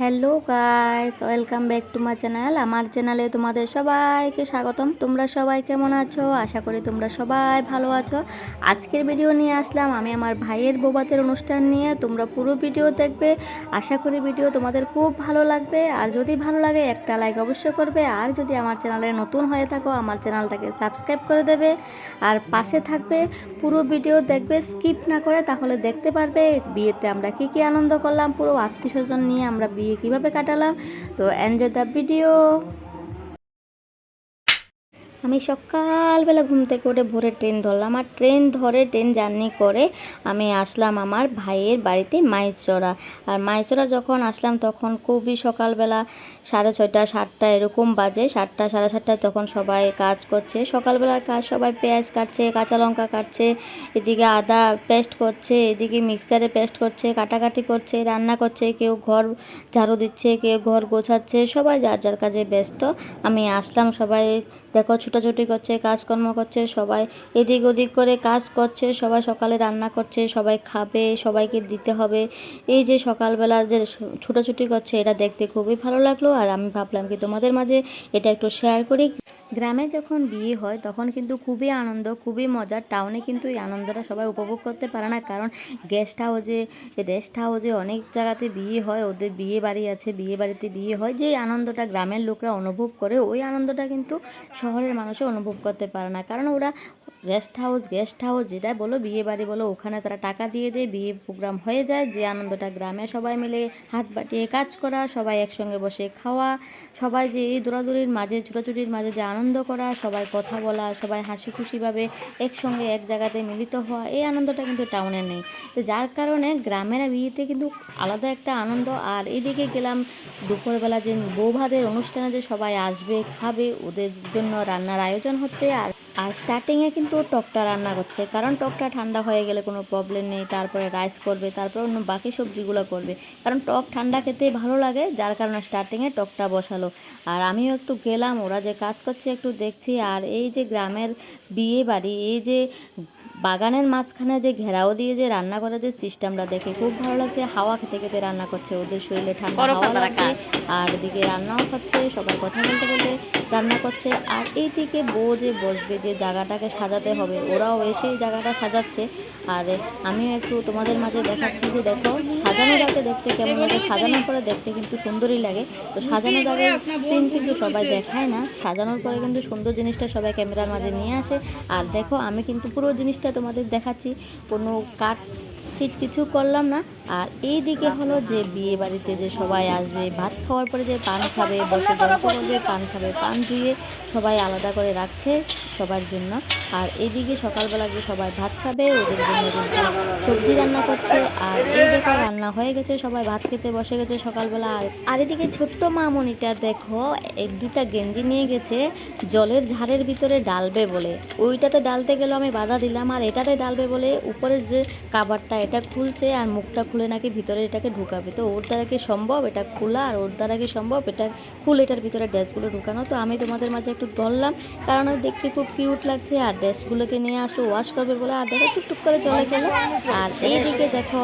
Hello guys, welcome back to my channel. আমার চ্যানেলে তোমাদের সবাইকে স্বাগতম। তোমরা সবাই কেমন আছো? আশা করি তোমরা সবাই ভালো আছো। আজকের ভিডিও নিয়ে আসলাম আমি আমার ভাইয়ের বোবাতের অনুষ্ঠান নিয়ে। তোমরা পুরো ভিডিও দেখবে। আশা করি ভিডিও তোমাদের খুব ভালো লাগবে। আর যদি ভালো লাগে, একটা লাইক অবশ্যই করবে। আর যদি আমার চ্যানেলে নতুন হয়ে থাকো, আমার চ্যানেলটাকে সাবস্ক্রাইব করে দেবে। আর পাশে থাকবে, পুরো ভিডিও দেখবে। স্কিপ না করে তাহলে দেখতে পারবে। বিয়েতে আমরা কি কি আনন্দ করলাম, পুরো আত্মীয় স্বজন নিয়ে আমরা বিয়ে কীভাবে কাটালাম? তো এনজয় দ্য ভিডিও আমি সকালবেলা ঘুম থেকে উঠে ভোরে ট্রেন ধরলাম। আর ট্রেন ধরে ট্রেন জার্নি করে আমি আসলাম আমার ভাইয়ের বাড়িতে মাইচড়া আর মাইচড়া যখন আসলাম তখন খুবই সকালবেলা সাড়ে ছয়টা, সাতটা এরকম বাজে। সাতটা, সাড়ে সাতটায় তখন সবাই কাজ করছে। সকালবেলার কাজ সবাই পেঁয়াজ কাটছে, কাঁচা লঙ্কা কাটছে, এদিকে আদা পেস্ট করছে, এদিকে মিক্সারে পেস্ট করছে, কাটাকাটি করছে, রান্না করছে, কেউ ঘর ঝাড়ু দিচ্ছে, কেউ ঘর গোছাচ্ছে। সবাই যার যার কাজে ব্যস্ত। আমি আসলাম সবাই দেখো ছোটাছুটি করছে, কাজকর্ম করছে সবাই। এদিক ওদিক করে কাজ করছে, সবাই সকালে রান্না করছে, সবাই খাবে, সবাইকে দিতে হবে। এই যে সকালবেলা যে ছোটাছুটি করছে, এটা দেখতে খুবই ভালো লাগল। আর আমি ভাবলাম কি তোমাদের মাঝে এটা একটু শেয়ার করি। গ্রামে যখন বিয়ে হয়, তখন কিন্তু খুবই আনন্দ, খুবই মজা টাউনে কিন্তু এই আনন্দটা সবাই উপভোগ করতে পারে না। কারণ গেস্ট হাউসে রেস্ট হাউসে অনেক জায়গাতে বিয়ে হয়, ওদের বিয়ে বাড়ি আছে, বিয়ে বাড়িতে বিয়ে হয়। যে আনন্দটা গ্রামের লোকরা অনুভব করে, ওই আনন্দটা কিন্তু শহরের মানুষে অনুভব করতে পারে না। কারণ ওরা রেস্ট হাউস, গেস্ট হাউস যেটা বলো বিয়ে বাড়ি বলো, ওখানে তারা টাকা দিয়ে দেয়, বিয়ে প্রোগ্রাম হয়ে যায়, যে আনন্দটা গ্রামে সবাই মিলে হাত বাটিয়ে কাজ করা, সবাই একসঙ্গে বসে খাওয়া, সবাই যে এই দৌড়াদৌড়ির মাঝে, ছোটাছুটির মাঝে যে আনন্দ করা, সবাই কথা বলা, সবাই হাসি খুশিভাবে একসঙ্গে এক জায়গাতে মিলিত হওয়া, এই আনন্দটা কিন্তু টাউনে নেই। তো যার কারণে গ্রামের বিয়েতে কিন্তু আলাদা একটা আনন্দ, আর এদিকে গেলাম দুপুরবেলা যে বৌভাদের অনুষ্ঠানে যে সবাই আসবে, খাবে, ওদের জন্য রান্নার আয়োজন হচ্ছে, আর আর স্টার্টিংয়ে কিন্তু টকটা রান্না করছে, কারণ টকটা ঠান্ডা হয়ে গেলে কোনো প্রবলেম নেই, তারপরে রাইস করবে, তারপর অন্য বাকি সবজিগুলো করবে। কারণ টক ঠান্ডা খেতে ভালো লাগে, যার কারণে স্টার্টিংয়ে টকটা বসালো। আর আমিও একটু গেলাম, ওরা যে কাজ করছে একটু দেখছি, আর এই যে গ্রামের বিয়ে বাড়ি এই যে বাগানের মাঝখানে যে ঘেরাও দিয়ে যে রান্না করার যে সিস্টেমটা দেখে খুব ভালো লাগছে। হাওয়া খেতে খেতে রান্না করছে ওদের শরীরে ঠান্ডা হাওয়া লাগছে আর এদিকে রান্নাও হচ্ছে সবাই কথা বলতে বলতে রান্না করছে। আর এই থেকে বউ যে বসবে যে জায়গাটাকে সাজাতে হবে ওরাও এসে এই জায়গাটা সাজাচ্ছে। আর আমিও একটু তোমাদের মাঝে দেখাচ্ছি যে দেখো সাজানোর আগে দেখতে কেমন লাগে? সাজানোর পরে দেখতে কিন্তু সুন্দরই লাগে। তো সাজানোর আগে সিন কিন্তু সবাই দেখায় না। সাজানোর পরে কিন্তু সুন্দর জিনিসটা সবাই ক্যামেরার মাঝে নিয়ে আসে। আর দেখো, আমি কিন্তু পুরো জিনিসটা তোমাদের দেখাচ্ছি। কোনো কাট সিট কিছু করলাম না। আর এই দিকে হলো যে বিয়ে বাড়িতে যে সবাই আসবে, ভাত খাওয়ার পরে যে পান খাবে, বসে করবে, পান খাবে, পান ধুয়ে সবাই আলাদা করে রাখছে সবার জন্য। আর এইদিকে সকালবেলা যে সবাই ভাত খাবে, ওদের জন্য কিন্তু সবজি রান্না করছে। আর এই দেখো রান্না হয়ে গেছে, সবাই ভাত খেতে বসে গেছে সকালবেলা। আর আর এদিকে ছোট্ট মামনিটা দেখো, এক দুটা গেঞ্জি নিয়ে গেছে, জলের ঝাড়ের ভিতরে ডালবে বলে। ওইটাতে ডালতে গেলে আমি বাধা দিলাম, আর এটাতে ডালবে বলে উপরের যে কাবারটা এটা খুলছে আর মুখটা খুলে নাকি ভিতরে এটাকে ঢুকাবে। তো ওর দ্বারা কি সম্ভব? এটা খোলা আর ওর দ্বারা কি সম্ভব? এটা খুলে এটার ভিতরে ড্রেসগুলো ঢুকানো। তো আমি তোমাদের মাঝে একটু ধরলাম, কারণ দেখতে খুব কিউট লাগছে আর ড্রেসগুলোকে নিয়ে আসলো ওয়াশ করবে বলে আর দেখো টুকটুক করে চলে গেল। আর এইদিকে দেখো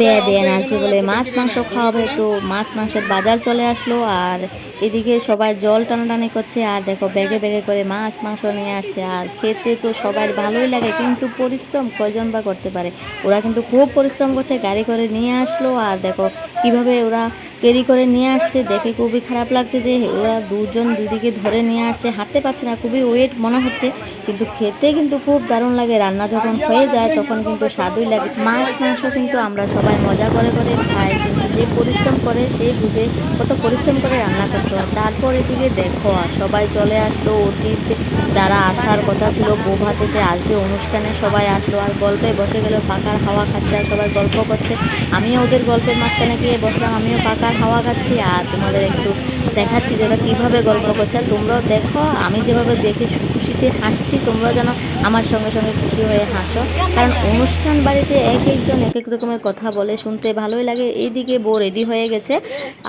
বেয়া বেয়া আসবে বলে মাছ, মাংস খাওয়াবে। তো মাছ, মাংসের বাজার চলে আসলো আর এদিকে সবাই জল টানাটানি করছে আর দেখো ব্যাগে ব্যাগে করে মাছ, মাংস নিয়ে আসছে। আর খেতে তো সবার ভালোই লাগে, কিন্তু পরিশ্রম কয়জন বা করতে পারে? ওরা কিন্তু খুব পরিশ্রম করছে, গাড়ি করে নিয়ে আসলো। আর দেখো কীভাবে ওরা ক্যারি করে নিয়ে আসছে, দেখে খুবই খারাপ লাগছে যে ওরা দুজন দুদিকে ধরে নিয়ে আসছে। হাঁটতে পারছে না, খুবই ওয়েট মনে হচ্ছে, কিন্তু খেতে কিন্তু খুব দারুণ লাগে। রান্না যখন হয়ে যায় তখন কিন্তু স্বাদই লাগে। মাছ, মাংস কিন্তু আমরা সবাই মজা করে করে খাই, কিন্তু যে পরিশ্রম করে সে বুঝে কত পরিশ্রম করে রান্না করতে হয়। তারপর এদিকে দেখো, আর সবাই চলে আসলো অতীত। যারা আসার কথা ছিল বৌভাতেতে আসবে, অনুষ্ঠানে সবাই আসলো। আর গল্পে বসে গেল, পাকার হাওয়া খাচ্ছে, আর সবাই গল্প করছে। আমিও ওদের গল্পের মাঝখানে গিয়ে বসলাম, আমিও পাকার হাওয়া খাচ্ছি, আর তোমাদের একটু দেখাচ্ছি যে ওরা কীভাবে গল্প করছে। তোমরাও দেখো, আমি যেভাবে দেখে খুশিতে হাসছি, তোমরাও যেন আমার সঙ্গে সঙ্গে খুশি হয়ে হাসো। কারণ অনুষ্ঠান বাড়িতে এক একজন এক এক রকমের কথা বলে, শুনতে ভালোই লাগে। এইদিকে বউ রেডি হয়ে গেছে,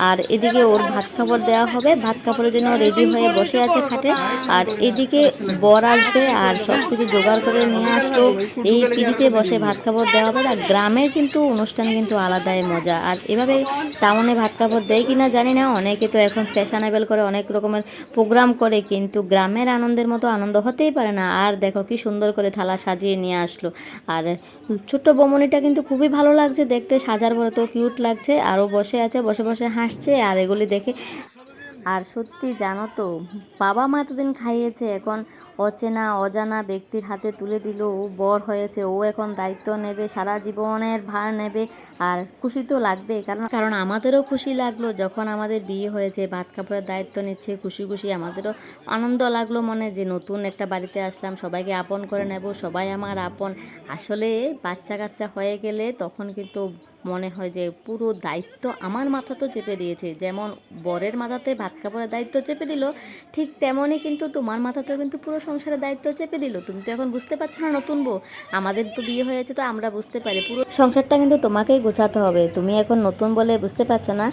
আর এদিকে ওর ভাত খাবার দেওয়া হবে। ভাত খাবারের জন্য রেডি হয়ে বসে আছে খাটে। আর এদিকে বর আসবে আর সব কিছু জোগাড় করে নিয়ে আসতো এই পিড়িতে বসে ভাত খাবার দেওয়া হবে আর গ্রামের কিন্তু অনুষ্ঠান কিন্তু আলাদাই মজা। আর এভাবে টাউনে ভাত খাবার দেয় কিনা জানি না, অনেকে তো এখন ফ্যাশনেবল করে, অনেক রকমের প্রোগ্রাম করে, কিন্তু গ্রামের আনন্দের মতো আনন্দ হতেই পারে না। আর দেখো কি সুন্দর করে থালা সাজিয়ে নিয়ে আসলো। আর ছোট্ট বমনিটা কিন্তু খুবই ভালো লাগছে দেখতে, সাজার পরে তো কিউট লাগছে। আরও বসে আছে, বসে বসে হাসছে, আর এগুলি দেখে আর সত্যি জানো তো, বাবা মা এতদিন খাইয়েছে, এখন অচেনা, অজানা ব্যক্তির হাতে তুলে দিল, ও বর হয়েছে, ও এখন দায়িত্ব নেবে, সারা জীবনের ভার নেবে, আর খুশি তো লাগবে, কারণ কারণ আমাদেরও খুশি লাগল, যখন আমাদের বিয়ে হয়েছে ভাত কাপড়ের দায়িত্ব নিচ্ছে, খুশি খুশি আমাদেরও আনন্দ লাগল মনে যে নতুন একটা বাড়িতে আসলাম, সবাইকে আপন করে নেব, সবাই আমার আপন। আসলে বাচ্চা কাচ্চা হয়ে গেলে তখন কিন্তু মনে হয় যে পুরো দায়িত্ব আমার মাথা তো চেপে দিয়েছে, যেমন বরের মাথাতে ভাত কাপড়ের দায়িত্ব চেপে দিল। ঠিক তেমনই কিন্তু তোমার মাথাতেও কিন্তু পুরো সংসারের দায়িত্ব চেপে দিল। তুমি তো এখন বুঝতে পারছ না নতুন বউ। আমাদের তো বিয়ে হয়েছে তো আমরা বুঝতে পারি। পুরো সংসারটা কিন্তু তোমাকেই গোছাতে হবে। তুমি এখন নতুন বলে বুঝতে পারছ না।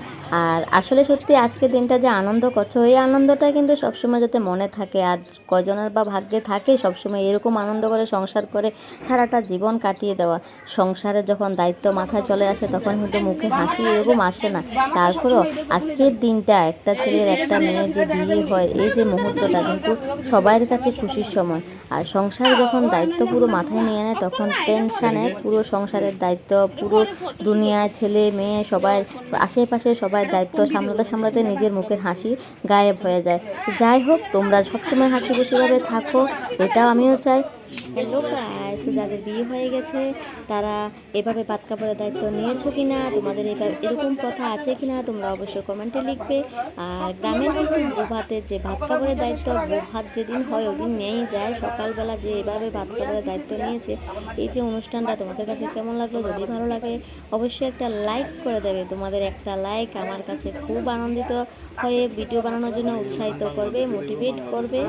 আর আসলে সত্যি আজকের দিনটা যে আনন্দ করছ, এই আনন্দটা কিন্তু সবসময় যাতে মনে থাকে। আর কজনের বা ভাগ্যে থাকে সবসময় এরকম আনন্দ করে সংসার করে সারাটা জীবন কাটিয়ে দেওয়া। সংসারে যখন দায়িত্ব মাথায় চলে আসে, তখন কিন্তু মুখে হাসি এরকম আসে না। তারপরও আজকের দিনটা একটা ছেলের একটা মেয়ের যে বিয়ে হয় এই যে মুহূর্তটা কিন্তু সবার কাছে খুশির সময়। আর সংসার যখন দায়িত্ব পুরো মাথায় নিয়ে নেয় তখন টেনশানে পুরো সংসারের দায়িত্ব পুরো দুনিয়ায় ছেলে মেয়ে সবাই আশেপাশে সবাই দায়িত্ব সামলাতে সামলাতে নিজের মুখের হাসি গায়েব হয়ে যায়। যাই হোক তোমরা সবসময় হাসি খুশিভাবে থাকো এটাও আমিও চাই। হ্যালো গাইস তো যাদের বিয়ে হয়ে গেছে তারা এভাবে ভাত কাপড়ের দায়িত্ব নিয়েছো কি না তোমাদের এভাবে এরকম কথা আছে কি না তোমরা অবশ্যই কমেন্টে লিখবে। আর গ্রামে কিন্তু বউ ভাতের যে ভাত কাপড়ের দায়িত্ব বউ ভাত যেদিন হয় ওদিন নিয়েই যায়। সকালবেলা যে এভাবে ভাত কাপড়ের দায়িত্ব নিয়েছে এই যে অনুষ্ঠানটা তোমাদের কাছে কেমন লাগল যদি ভালো লাগে অবশ্যই একটা লাইক করে দেবে। তোমাদের একটা লাইক আমার কাছে খুব আনন্দিত হয়ে ভিডিও বানানোর জন্য উৎসাহিত করবে মোটিভেট করবে।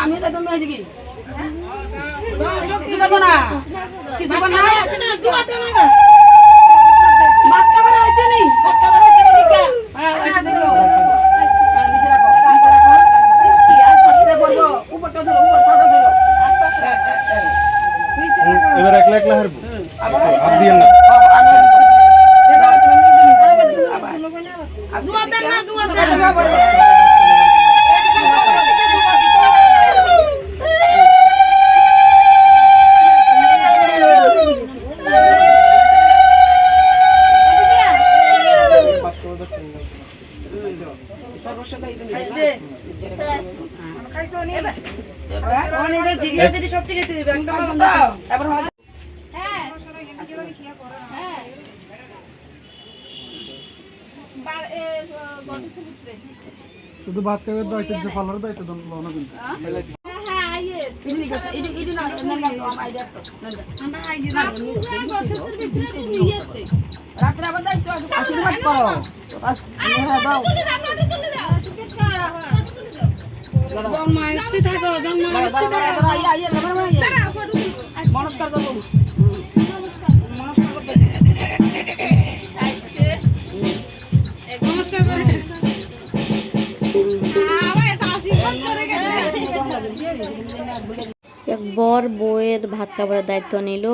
আমি তো তুমি না জুয়াতে না হয়েছে নি হ্যাঁ হ্যাঁ, নিচে রাখো, নিচে রাখো। কি আর পাশে বলব, উপরটা ধরো, উপরটা ধরো। হ্যাঁ, হ্যাঁ, হ্যাঁ। নিচে রাখো। এবার একলা একলা হারবো আবার হাত দিয়ে না ও, আমি এবার তুমি নিজে নিজে আবার। জুয়াতে না, জুয়াতে না। এবার হয়তো দিচ্ছে পালার দায়িত্ব দেন লো না কিন্তু রাত্রে আবার দাইতো আশীর্বাদ করো হ্যাঁ থাকো জন্মাষ্টমী এবার আইয়া বর বউয়ের ভাত খাবারের দায়িত্ব নিল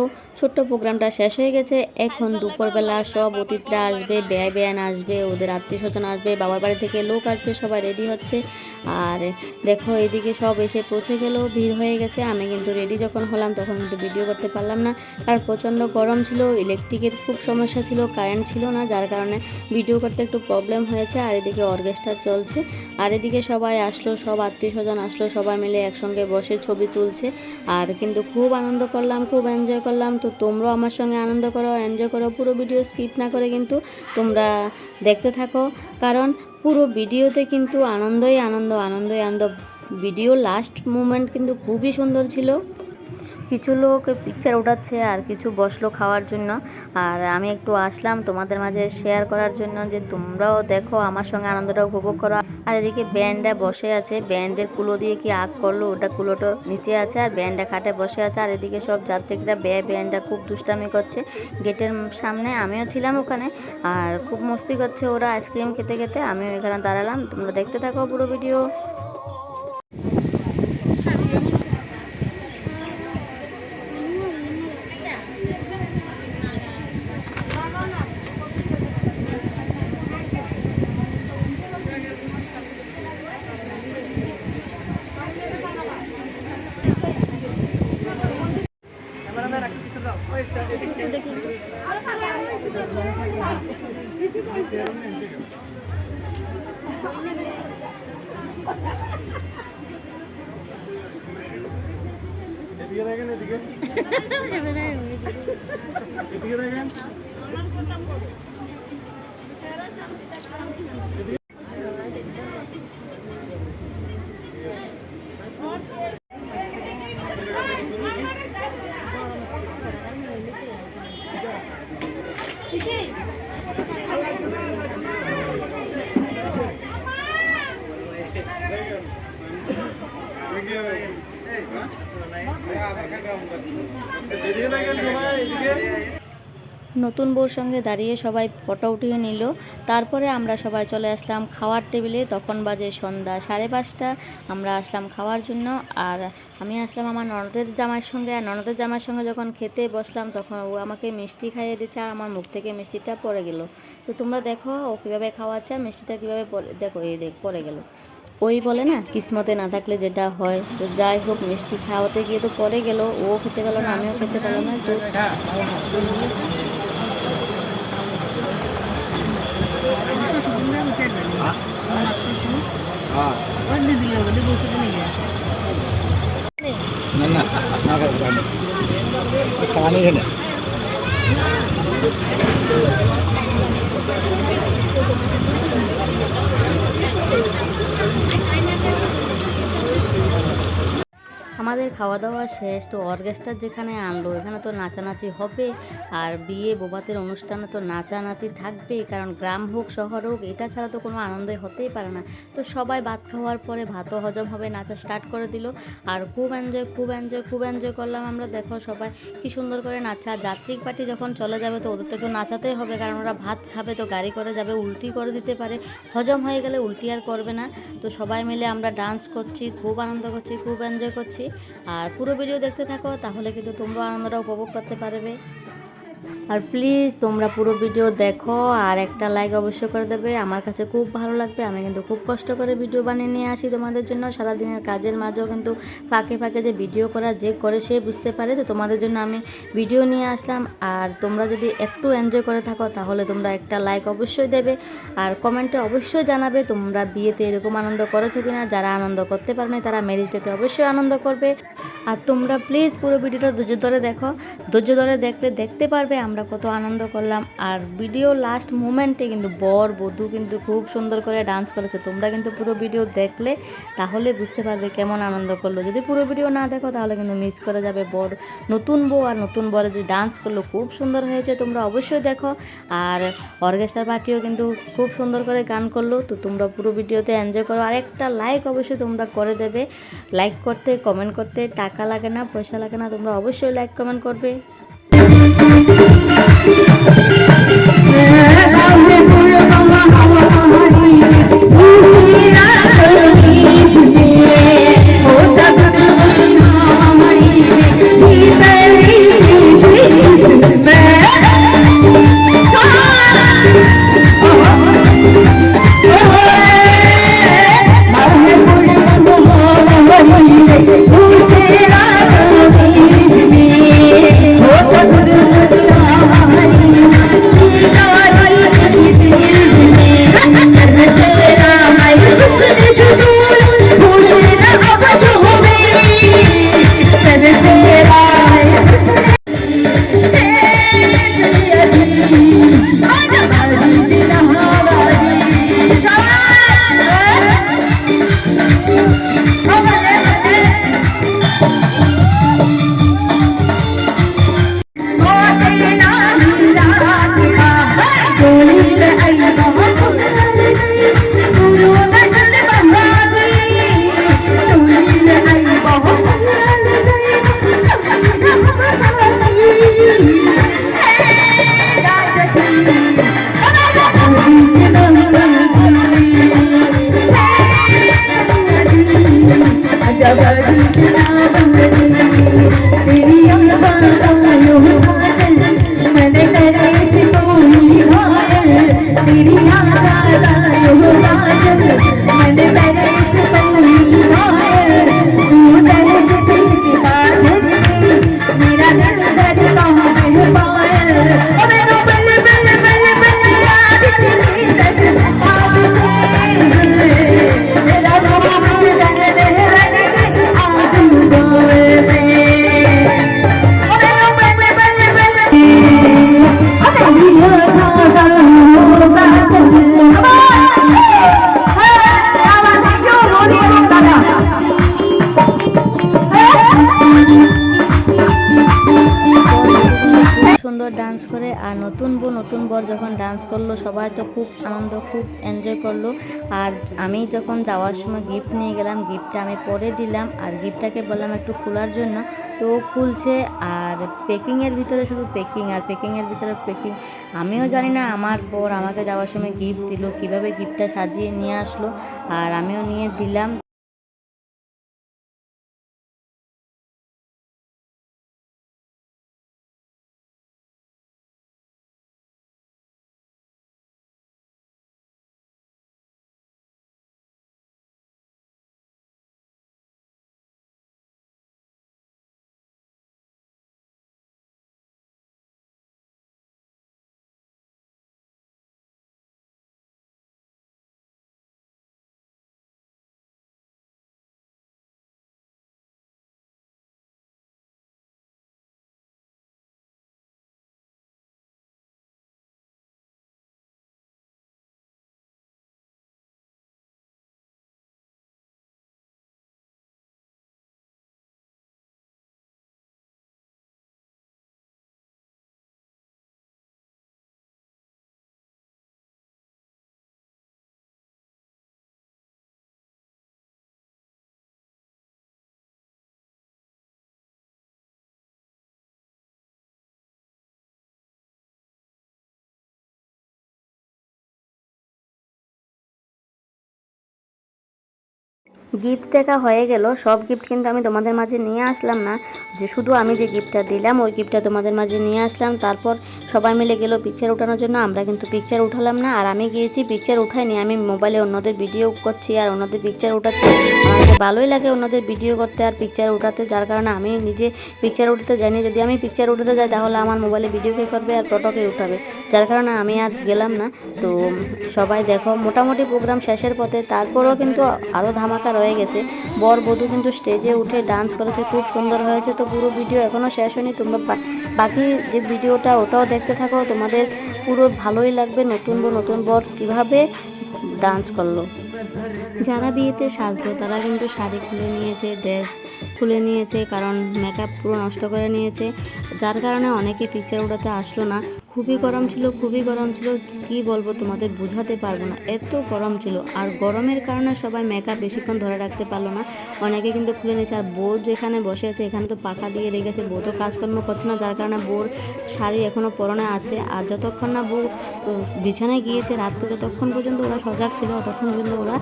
ছোট্ট প্রোগ্রামটা শেষ হয়ে গেছে। এখন দুপুরবেলা সব অতিথিরা আসবে ব্যয় বেয়ান আসবে, ওদের আত্মীয় স্বজন আসবে, বাবার বাড়ি থেকে লোক আসবে, সবাই রেডি হচ্ছে। আর দেখো, এদিকে সব এসে পৌঁছে গেল, ভিড় হয়ে গেছে। আমি কিন্তু রেডি যখন হলাম, তখন কিন্তু ভিডিও করতে পারলাম না। কারণ প্রচণ্ড গরম ছিল, ইলেকট্রিকের খুব সমস্যা ছিল, কারেন্ট ছিল না, যার কারণে ভিডিও করতে একটু প্রবলেম হয়েছে। আর এদিকে অর্কেস্ট্রা চলছে। আর এদিকে সবাই আসলো, সব আত্মীয় স্বজন আসলো, সবাই মিলে একসঙ্গে বসে ছবি তুলছে। আর কিন্তু খুব আনন্দ করলাম, খুব এনজয় করলাম। তো তোমরাও আমার সঙ্গে আনন্দ করো এনজয় করো। পুরো ভিডিও স্কিপ না করে কিন্তু তোমরা দেখতে থাকো। কারণ পুরো ভিডিওতে কিন্তু আনন্দই আনন্দ আনন্দই আনন্দ। ভিডিও লাস্ট মুমেন্ট কিন্তু খুবই সুন্দর ছিল। কিছু লোক পিকচার উঠাচ্ছে আর কিছু বসল খাওয়ার জন্য। আর আমি একটু আসলাম তোমাদের মাঝে শেয়ার করার জন্য যে তোমরাও দেখো, আমার সঙ্গে আনন্দটা উপভোগ করো। আর এদিকে ব্যান্ডটা বসে আছে ব্যান্ডের কুলো দিয়ে কি আগ করল, ওটা কুলোটা নিচে আছে আর ব্যান্ডটা খাটে বসে আছে। আর এদিকে সব যাত্রীরা ব্যয় ব্যান্ডটা খুব দুষ্টামি করছে গেটের সামনে, আমিও ছিলাম ওখানে। আর খুব মস্তি করছে ওরা আইসক্রিম খেতে খেতে, আমিও এখানে দাঁড়ালাম, তোমরা দেখতে থাকো পুরো ভিডিও এদিকে দেখেন এদিকে এদিকে দেখেন নতুন বউর সঙ্গে দাঁড়িয়ে সবাই ফটো উঠিয়ে নিল। তারপরে আমরা সবাই চলে আসলাম খাওয়ার টেবিলে। তখন বাজে সন্ধ্যা, সাড়ে পাঁচটা। আমরা আসলাম খাওয়ার জন্য। আর আমি আসলাম আমার ননদের জামার সঙ্গে। আর ননদের জামার সঙ্গে যখন খেতে বসলাম, তখন ও আমাকে মিষ্টি খাইয়ে দিচ্ছে আর আমার মুখ থেকে মিষ্টিটা পড়ে গেল। তো তোমরা দেখো ও কীভাবে খাওয়াচ্ছে আর মিষ্টিটা কীভাবে দেখো এই দেখ, পড়ে গেল। ওই বলে না, কিসমতে না থাকলে যেটা হয়। তো যাই হোক, মিষ্টি খাওয়াতে গিয়ে তো পরে গেল। ও খেতে পেল না, আমিও খেতে পেলাম না। তো না না না খাওয়ানি এখানে আমাদের খাওয়া দাওয়া শেষ, তো অর্কেস্ট্রা যেখানে আনলো, এখানে তো নাচানাচি হবে। আর বিয়ে বোবাতের অনুষ্ঠানে তো নাচানাচি থাকবেই, কারণ গ্রাম হোক, শহর হোক, এটা ছাড়া তো কোনো আনন্দই হতেই পারে না। তো সবাই ভাত খাওয়ার পরে ভাতও হজম হবে, নাচা স্টার্ট করে দিল। আর খুব এনজয় খুব এনজয় খুব এনজয় করলাম আমরা, দেখো সবাই কি সুন্দর করে নাচা যাত্রিক পার্টি যখন চলে যাবে, তো ওদের তো একটু নাচাতেই হবে, কারণ ওরা ভাত খাবে, তো গাড়ি করে যাবে, উল্টি করে দিতে পারে। হজম হয়ে গেলে উল্টি আর করবে না। তো সবাই মিলে আমরা ডান্স করছি, খুব আনন্দ করছি, খুব এনজয় করছি। আর পুরো ভিডিও দেখতে থাকো তাহলে কিন্তু তোমরা আনন্দটা উপভোগ করতে পারবে। আর প্লিজ তোমরা পুরো ভিডিও দেখো, আর একটা লাইক অবশ্যই করে দেবে। আমার কাছে খুব ভালো লাগবে, আমি কিন্তু খুব কষ্ট করে ভিডিও বানিয়ে নিয়ে আসি তোমাদের জন্য। সারাদিনের কাজের মাঝেও কিন্তু ফাঁকে ফাঁকে যে ভিডিও করা, যে করে সে বুঝতে পারে। তো তোমাদের জন্য আমি ভিডিও নিয়ে আসলাম, আর তোমরা যদি একটু এনজয় করে থাকো, তাহলে তোমরা একটা লাইক অবশ্যই দেবে। আর কমেন্টে অবশ্যই জানাবে তোমরা বিয়েতে এরকম আনন্দ করেছ কিনা। যারা আনন্দ করতে পারে না, তারা ম্যারেজটাতে অবশ্যই আনন্দ করবে। আর তোমরা প্লিজ পুরো ভিডিওটা ধৈর্য ধরে দেখো। ধৈর্য ধরে দেখলে দেখতে পারবে, আমরা কত আনন্দ করলাম। আর ভিডিও লাস্ট মোমেন্টে কিন্তু বর, বধূ কিন্তু খুব সুন্দর করে ডান্স করেছে। তোমরা কিন্তু পুরো ভিডিও দেখলে, তাহলে বুঝতে পারবে কেমন আনন্দ করল। যদি পুরো ভিডিও না দেখো, তাহলে কিন্তু মিস করে যাবে বর। নতুন বউ আর নতুন বরে যে ডান্স করল, খুব সুন্দর হয়েছে, তোমরা অবশ্যই দেখো। আর অর্কেস্ট্রার পার্টিও কিন্তু খুব সুন্দর করে গান করল। তো তোমরা পুরো ভিডিওতে এনজয় করো। আর একটা লাইক অবশ্যই তোমরা করে দেবে। লাইক করতে কমেন্ট করতে টাকা লাগে না, পয়সা লাগে না, তোমরা অবশ্যই লাইক কমেন্ট করবে। Thank সুন্দর ডান্স করে আর নতুন বউ, নতুন বর যখন ডান্স করল, সবাই তো খুব আনন্দ, খুব এনজয় করল। আর আমি যখন যাওয়ার সময় গিফট নিয়ে গেলাম গিফটটা আমি পরে দিলাম আর গিফটটাকে বললাম একটু খোলার জন্য। তো খুলছে আর প্যাকিংয়ের ভিতরে শুধু প্যাকিং আর প্যাকিংয়ের ভিতরে প্যাকিং আমিও জানি না আমার বর আমাকে যাওয়ার সময় গিফট দিল, কীভাবে গিফটটা সাজিয়ে নিয়ে আসলো। আর আমিও নিয়ে দিলাম। গিফট দেখা হয়ে গেল। সব গিফট কিন্তু আমি তোমাদের মাঝে নিয়ে আসলাম না। যে শুধু আমি যে গিফটটা দিলাম, ওই গিফটটা তোমাদের মাঝে নিয়ে আসলাম। তারপর সবাই মিলে গেল পিকচার ওঠানোর জন্য। আমরা কিন্তু পিকচার উঠালাম না। আর আমি গিয়েছি পিকচার উঠাইনি। আমি মোবাইলে অন্যদের ভিডিও করছি আর অন্যদের পিকচার উঠাচ্ছি। ভালোই লাগে অন্যদের ভিডিও করতে আর পিকচার উঠাতে, যার কারণে আমি নিজে পিকচার উঠাতে জানি। যদি আমি পিকচার উঠাতে যাই, তাহলে আমার মোবাইলে ভিডিও কে করবে আর ফটোকে উঠাবে। যার কারণে আমি আজ গেলাম না। তো সবাই দেখো, মোটামুটি প্রোগ্রাম শেষের পথে। তারপরেও কিন্তু আরও ধামাকা রয়ে গেছে। বর বধূ কিন্তু স্টেজে উঠে ডান্স করেছে, খুব সুন্দর হয়েছে। তো পুরো ভিডিও এখনও শেষ হয়নি। তোমরা বাকি যে ভিডিওটা ওটাও দেখতে থাকো। তোমাদের পুরো ভালোই লাগবে। নতুন বউ, নতুন বর কীভাবে ডান্স করল। যারা বিয়েতে সাজবে, তারা কিন্তু শাড়ি খুলে নিয়েছে, ড্রেস খুলে নিয়েছে, কারণ মেকআপ পুরো নষ্ট করে নিয়েছে। যার কারণে অনেকে পিকচার উঠাতে আসলো না। খুবই গরম ছিল, খুবই গরম ছিল, কি বলব তোমাদের বোঝাতে পারব না। এত গরম ছিল, আর গরমের কারণে সবাই মেকআপ বেশিক্ষণ ধরে রাখতে পারল না। অনেকে কিন্তু খুলে নিয়েছে, আর বউ যেখানে বসে আছে, এখানে তো পাখা দিয়ে রেখেছে বউ তো কাজকর্ম করছে না, যার কারণে বউর শাড়ি এখনও পরনে আছে। আর যতক্ষণ না বউ বিছানায় গিয়েছে, রাত তো যতক্ষণ পর্যন্ত ওরা সজাগ ছিল, ততক্ষণ পর্যন্ত ওরা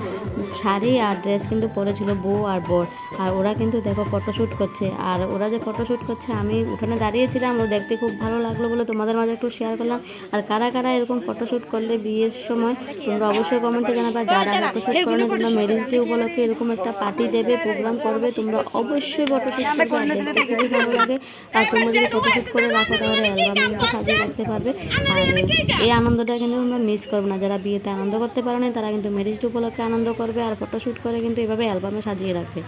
শাড়ি আর ড্রেস কিন্তু পরেছিল, বউ আর বর। আর ওরা কিন্তু দেখো ফটোশ্যুট করছে। আর ওরা যে ফটোশ্যুট করছে, আমি ওখানে দাঁড়িয়েছিলাম, ও দেখতে খুব ভালো লাগল বলে তোমাদের মাঝে একটু শেয়ার করলাম। আর কারা কারা এরকম ফটোশ্যুট করলে বিয়ের সময়, তোমরা অবশ্যই কমেন্টে জানাবা। যারা ফটোশ্যুট করে না, তোমরা ম্যারেজ ডে উপলক্ষে এরকম একটা পার্টি দেবে প্রোগ্রাম করবে, তোমরা অবশ্যই ফটোশ্যুট করবে। আর দেখতে খুবই ভালো লাগে আর তোমরা যদি ফটোশ্যুট করে রাখো, তাহলে অ্যালবামে কিন্তু সাজিয়ে রাখতে পারবে। আর এই আনন্দটা কিন্তু তোমরা মিস করবে না। যারা বিয়েতে আনন্দ করতে পারো না তারা কিন্তু ম্যারেজ ডে উপলক্ষে আনন্দ করবে। আর ফটোশ্যুট করে কিন্তু এভাবে অ্যালবামে সাজিয়ে রাখবে।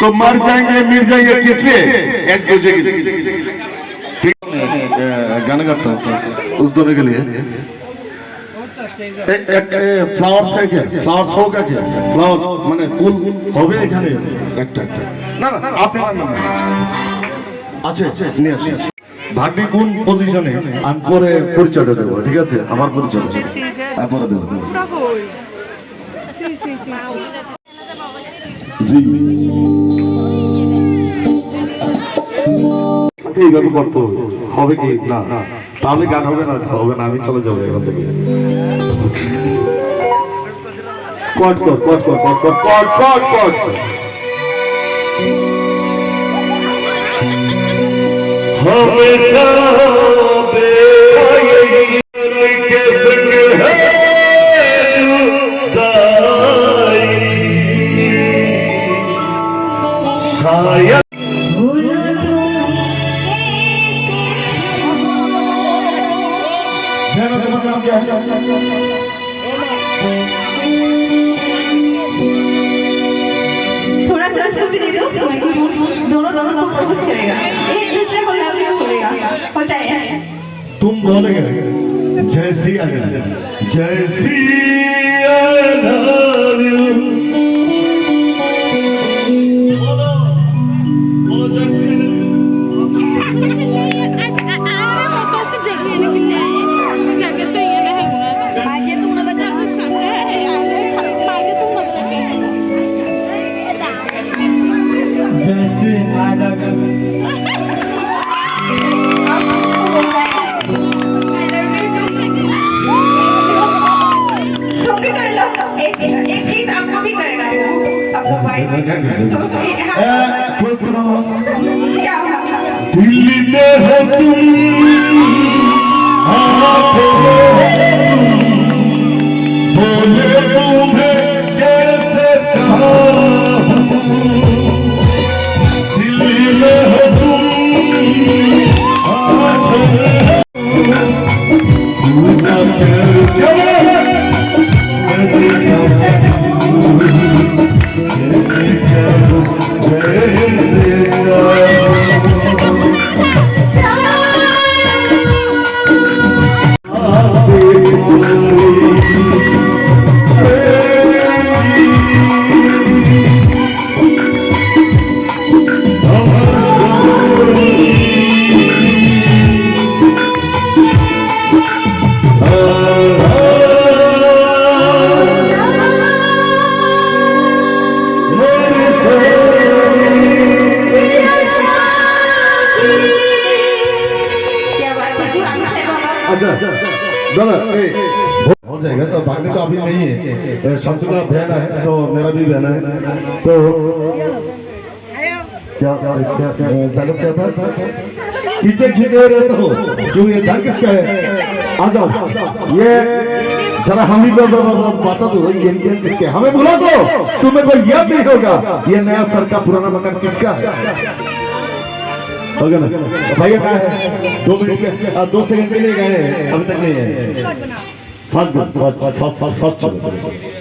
तो मर जाएंगे मिट जाएंगे किस लिए एक दूसरे के लिए गाना गाता हूँ उस दोनों के लिए ফ্লাওয়ার্স আছে ফ্লাওয়ার্স হোক আছে ফ্লাওয়ার্স মানে ফুল হবে এখানে একটা না না আপনার না আছে নিয়ে আসি ভাগ্নি কোন পজিশনে আমি পরে পরিচয়টা দেবো ঠিক আছে আমার পরিচয় হ্যাঁ, পরে দেবো জি এইভাবে করতে হবে হবে কি না তাহলে গান হবে না হবে না আমি চলে যাব এখান থেকে কট কর কট কর কট কর কট কট কট হবে जैसी है तो मेरा भी बहन है। तो क्या क्या क्या क्या था? पीछे खींचे रहे तो क्यों ये घर किसका है? आ जाओ। ये जरा हम ही बता दो ये किसके? हमें बुला दो। तुम्हें कोई याद नहीं होगा। ये नया सर का पुराना मकान किसका है? ना भैया कहाँ है? दो मिनट के दो सेकंड के लिए गए हैं। अभी तक नहीं है। फ़र्स्ट फ़र्स्ट फ़र्स्ट फ़र्स्ट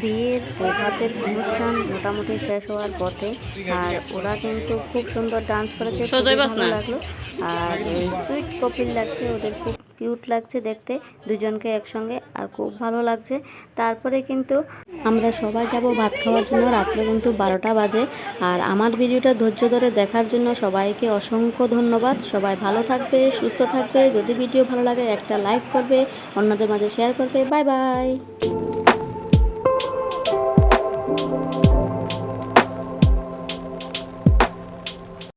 বিয়ের প্রভাতের অনুষ্ঠান মোটামুটি শেষ হওয়ার পথে আর ওরা কিন্তু খুব সুন্দর ডান্স করেছে লাগল। আর সুইট কপিল লাগছে ওদের খুব কিউট লাগছে দেখতে। দুজনকে একসঙ্গে আর খুব ভালো লাগছে। তারপরে কিন্তু আমরা সবাই যাব ভাত খাওয়ার জন্য। রাত্রে কিন্তু বারোটা বাজে। আর আমার ভিডিওটা ধৈর্য ধরে দেখার জন্য সবাইকে অসংখ্য ধন্যবাদ। সবাই ভালো থাকবে, সুস্থ থাকবে। যদি ভিডিও ভালো লাগে একটা লাইক করবে, অন্যদের মাঝে শেয়ার করবে। Bye bye